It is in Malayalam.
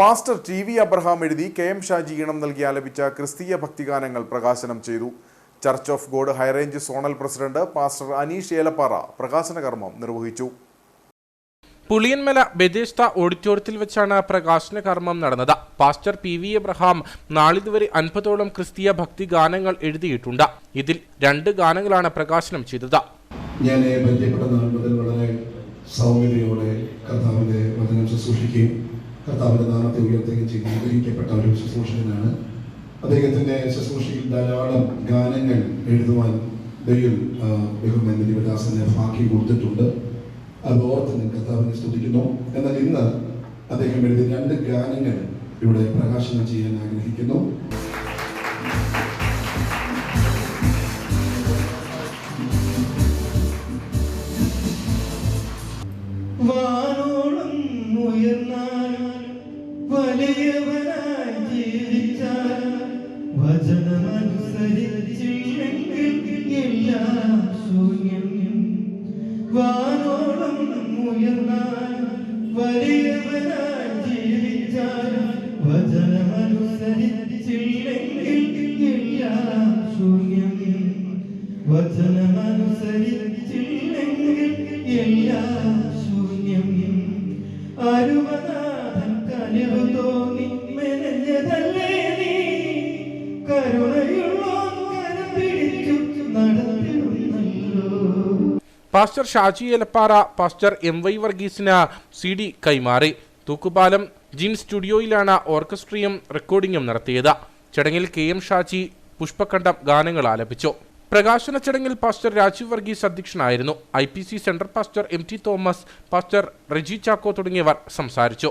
പാസ്റ്റർ ടി വി അബ്രഹാം എഴുതി കെ എം ഷാജി ഈണം നൽകി ആലപിച്ച ക്രിസ്തീയ ഭക്തിഗാനങ്ങൾ പ്രകാശനം ചെയ്തു. Church of God high range zonal president pastor Aneesh Elappara പ്രകാശന കർമ്മം നിർവഹിച്ചു. പുളിയന്മല ബെദേസ്ത ഓഡിറ്റോറിയത്തിൽ വെച്ചാണ് പ്രകാശന കർമ്മം നടന്നത്. പാസ്റ്റർ പി വി എബ്രഹാം നാളിതുവരെ അൻപതോളം ക്രിസ്തീയ ഭക്തി ഗാനങ്ങൾ എഴുതിയിട്ടുണ്ട്. ഇതിൽ രണ്ട് ഗാനങ്ങളാണ് പ്രകാശനം ചെയ്തത്. ഞാൻ പരിചയപ്പെട്ട നാൾ മുതൽ വളരെ സൗമ്യതയോടെ കർത്താവിന്റെ വചനം ശുശ്രൂഷിക്കുകയും കർത്താവിന്റെ നാമത്തെ ഉയർത്തുകയും ചെയ്ത്. അനുഗ്രഹിക്കപ്പെട്ട ഒരു ശുശ്രൂഷകനാണ്. അദ്ദേഹത്തിന്റെ ശുശ്രൂഷയിൽ ധാരാളം ഗാനങ്ങൾ എഴുതുവാൻ ദൈവം ബഹുമാൻ ദിവദാസനെ ഭാഗ്യം കൊടുത്തിട്ടുണ്ട്. അത് ഓർത്ത് ഞാൻ കർത്താവിനെ സ്തുതിക്കുന്നു. എന്നാൽ ഇന്ന് അദ്ദേഹം എഴുതിയ രണ്ട് ഗാനങ്ങൾ ഇവിടെ പ്രകാശനം ചെയ്യാൻ ആഗ്രഹിക്കുന്നു. ഉയർന്നാൽ വലിയവനായി ജീവിച്ചാൽ വചനമനുസരിച്ചില്ലെങ്കിൽ എല്ലാം ശൂന്യം. വാനോളം എല്ലാം ശൂന്യം. എല്ലാം ശൂന്യം. നീ? Pastor Shaji Elappara pastor M Y വർഗീസിന് C D കൈമാറി. തൂക്കുപാലം ജിൻ സ്റ്റുഡിയോയിലാണ് ഓർക്കസ്ട്രയും റെക്കോർഡിംഗും നടത്തിയത്. ചടങ്ങിൽ കെ എം ഷാജി പുഷ്പകണ്ഠം ഗാനങ്ങൾ ആലപിച്ചു. പ്രകാശന ചടങ്ങിൽ പാസ്റ്റർ രാജീവ് വർഗീസ് അധ്യക്ഷനായിരുന്നു. I P C central pastor M T Thomas pastor Reji Chacko തുടങ്ങിയവർ സംസാരിച്ചു.